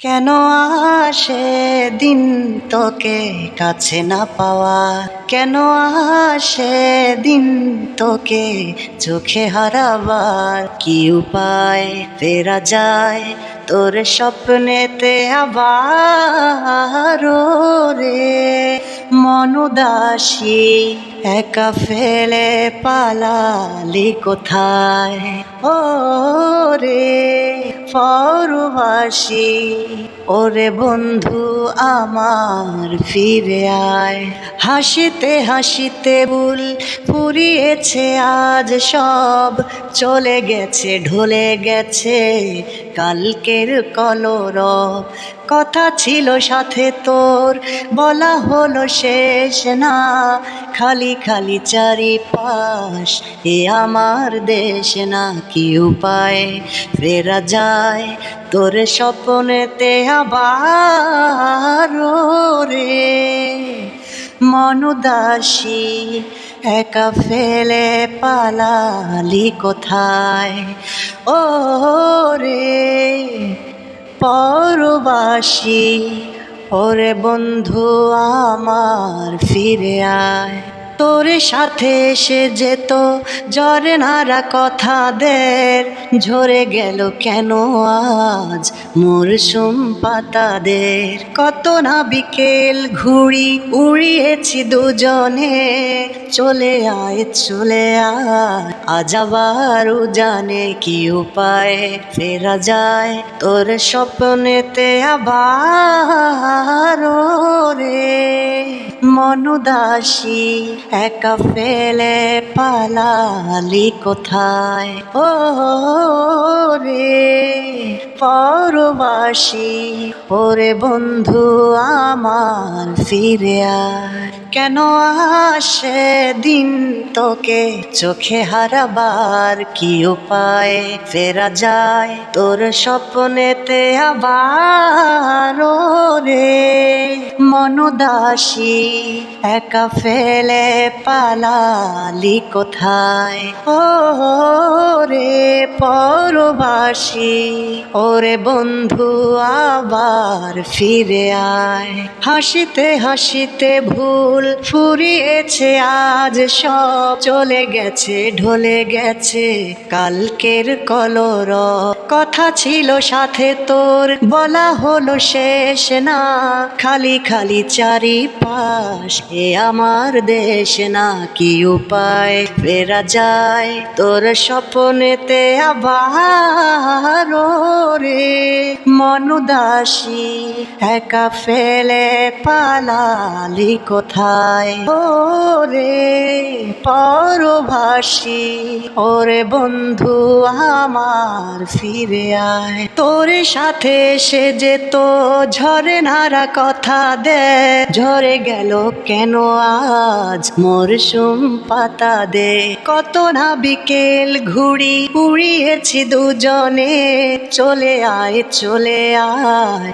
কেন আসে দিন তোকে কাছে না পাওয়া? কেন আসে দিন তোকে চোখে হারাবার কি উপায় ফেরা যায় তোর স্বপ্নেতে আবার রে? মনুদাসী একা ফেলে পালালি কোথায়? ও রে পরবাসী ওরে বন্ধু আমার ফিরে আয়। হাসিতে হাসিতে ভুল ফুরিয়েছে, আজ সব চলে গেছে, ঢলে গেছে কালকের কলরব। কথা ছিল সাথে তোর, বলা হলো শেষ না। খালি খালি চারিপাশ, এ আমার দেশ না কি উপায়? ফেরা যায় তোর স্বপ্নেতে আবার রে। মনুদাসী, একা ফেলে পালালি কোথায়? ও পরবাসী ওরে বন্ধু আমার ফিরে আয়। তোর সাথে এসে যেত, জ্বরে নারা কথা দের ঝরে গেল কেন আজ মরশুম পাতাদের? কত না বিকেল ঘুড়ি উড়িয়েছি দুজনে। চলে আয় চলে আয়, আজ আবার জানে কি উপায় ফেরা যায়? তোর স্বপ্নেতে আবার রে। মনুদাসী একা ফেলে পালালি কোথায়? ও রে। পরবাসী, ওরে বন্ধু আমার ফিরে আয়। কেন আসে দিন তোকে, চোখে হারাবার কি উপায়? ফেরা যায় তোর স্বপ্নেতে আবার রে মনুদাসী একা ফেলে পালালি কোথায়? ও রে পরবাসী ওরে বন্ধু, আবার ফিরে আয়। হাসিতে হাসিতে ভুল ফুরিয়েছে, আজ সব চলে গেছে, ঢলে গেছে কালকের কলর। কথা ছিল সাথে তোর, বলা হলো শেষ না। খালি খালি চারিপাশ, এ আমার দেশ না কি উপায়? ফেরা যায় তোর স্বপ্নেতে আবার। রে মনুদাসী একা ফেলে পালালি কোথায়? ও রে পরভাসী ওরে বন্ধু আমার ফিরে আয়। তোর সাথে সে যে তো ঝরে নারা কথা দে ঝরে গেল কেন আজ মরশুম পাতা দে। কত না বিকেল ঘুড়ি উড়িয়েছি দুজনে চলে আয় চলে আয়।